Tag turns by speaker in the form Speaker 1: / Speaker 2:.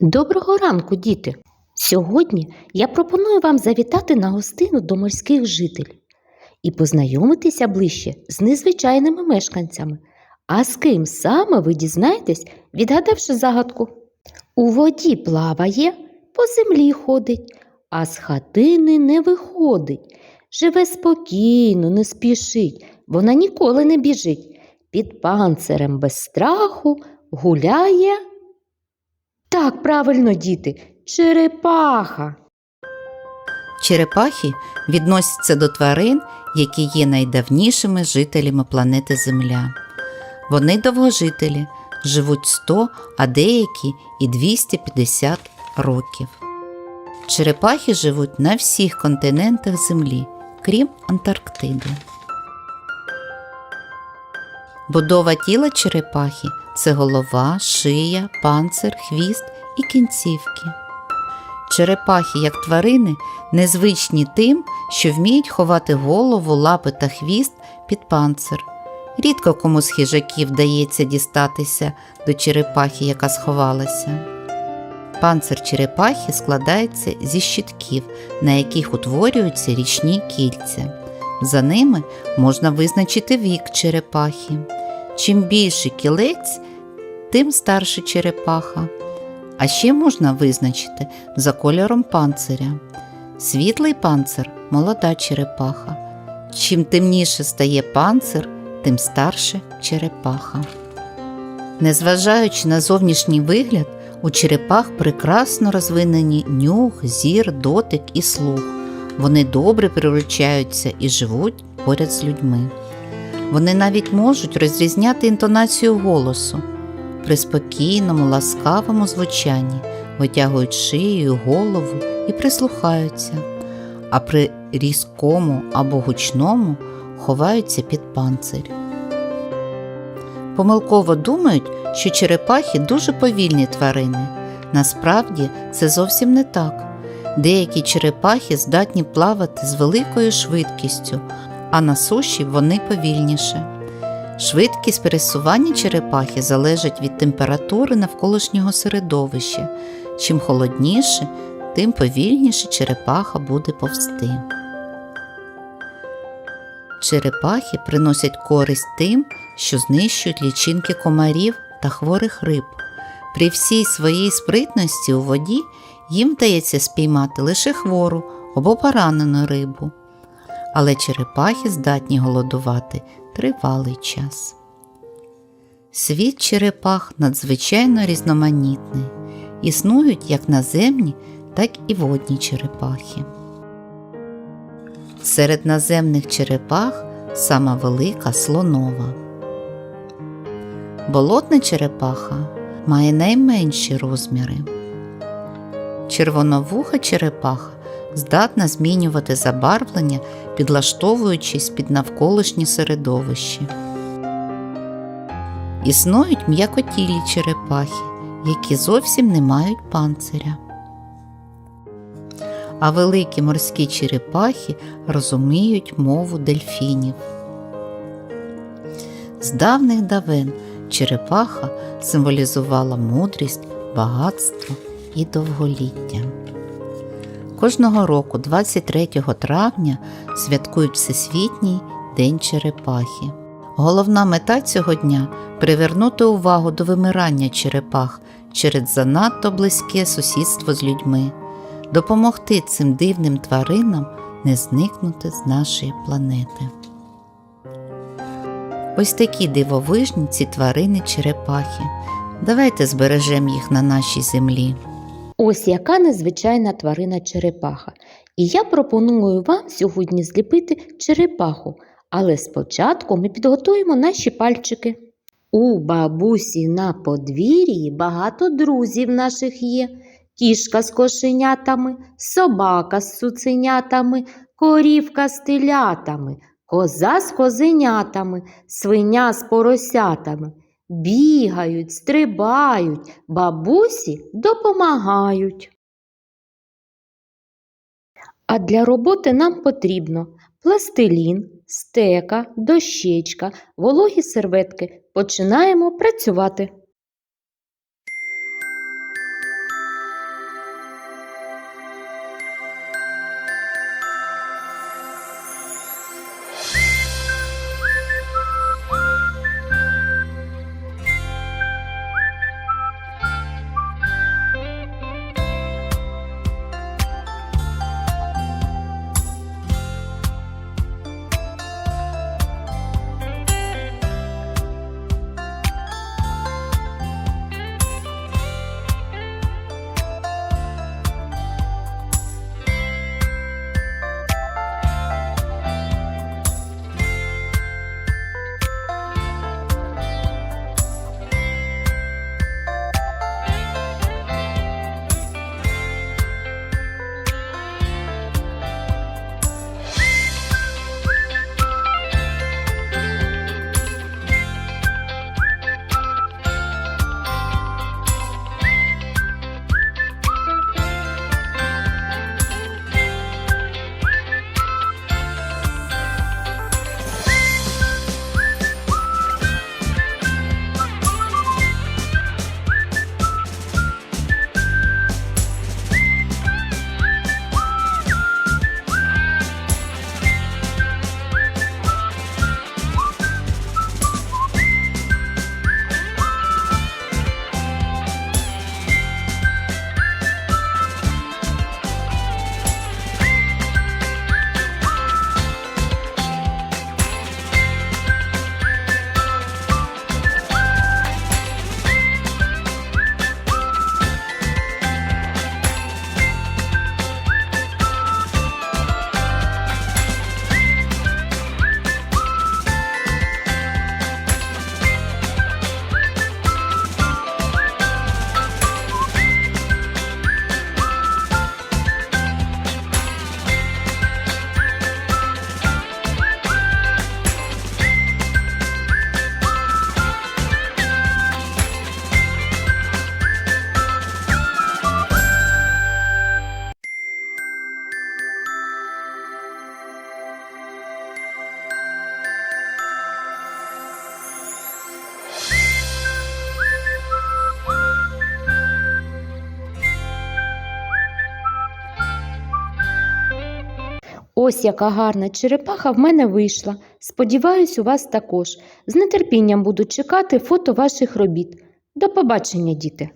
Speaker 1: Доброго ранку, діти! Сьогодні я пропоную вам завітати на гостину до морських жителів і познайомитися ближче з незвичайними мешканцями. А з ким саме ви дізнаєтесь, відгадавши загадку. У воді плаває, по землі ходить, а з хатини не виходить. Живе спокійно, не спішить, вона ніколи не біжить. Під панцирем без страху гуляє. Так, правильно, діти, черепаха.
Speaker 2: Черепахи відносяться до тварин, які є найдавнішими жителями планети Земля. Вони довгожителі, живуть 100, а деякі і 250 років. Черепахи живуть на всіх континентах Землі, крім Антарктиди. Будова тіла черепахи це голова, шия, панцир, хвіст і кінцівки. Черепахи, як тварини, незвичні тим, що вміють ховати голову, лапи та хвіст під панцир. Рідко кому з хижаків вдається дістатися до черепахи, яка сховалася. Панцир черепахи складається зі щитків, на яких утворюються річні кільця. За ними можна визначити вік черепахи. Чим більше кілець, тим старше черепаха. А ще можна визначити за кольором панциря. Світлий панцир молода черепаха. Чим темніше стає панцир, тим старше черепаха. Незважаючи на зовнішній вигляд, у черепах прекрасно розвинені нюх, зір, дотик і слух. Вони добре приручаються і живуть поряд з людьми. Вони навіть можуть розрізняти інтонацію голосу при спокійному, ласкавому звучанні, витягують шию, голову і прислухаються, а при різкому або гучному ховаються під панцир. Помилково думають, що черепахи дуже повільні тварини. Насправді це зовсім не так. Деякі черепахи здатні плавати з великою швидкістю, а на суші вони повільніше. Швидкість пересування черепахи залежить від температури навколишнього середовища. Чим холодніше, тим повільніше черепаха буде повсти. Черепахи приносять користь тим, що знищують лічинки комарів та хворих риб. При всій своїй спритності у воді їм вдається спіймати лише хвору або поранену рибу. Але черепахи здатні голодувати тривалий час. Світ черепах надзвичайно різноманітний. Існують як наземні, так і водні черепахи. Серед наземних черепах сама велика слонова. Болотна черепаха має найменші розміри. Червоновуха черепаха здатна змінювати забарвлення, підлаштовуючись під навколишнє середовище. Існують м'якотілі черепахи, які зовсім не мають панциря. А великі морські черепахи розуміють мову дельфінів. З давних давен черепаха символізувала мудрість, багатство і довголіття. Кожного року, 23 травня, святкують Всесвітній День черепахи. Головна мета цього дня привернути увагу до вимирання черепах через занадто близьке сусідство з людьми, допомогти цим дивним тваринам не зникнути з нашої планети. Ось такі дивовижні ці тварини черепахи. Давайте збережемо їх на нашій землі.
Speaker 1: Ось яка незвичайна тварина черепаха. І я пропоную вам сьогодні зліпити черепаху, але спочатку ми підготуємо наші пальчики. У бабусі на подвір'ї багато друзів наших є. Кішка з кошенятами, собака з цуценятами, корівка з телятами, коза з козенятами, свиня з поросятами. Бігають, стрибають, бабусі допомагають. А для роботи нам потрібно пластилін, стека, дощечка, вологі серветки. Починаємо працювати. Ось яка гарна черепаха в мене вийшла. Сподіваюсь, у вас також. З нетерпінням буду чекати фото ваших робіт. До побачення, діти!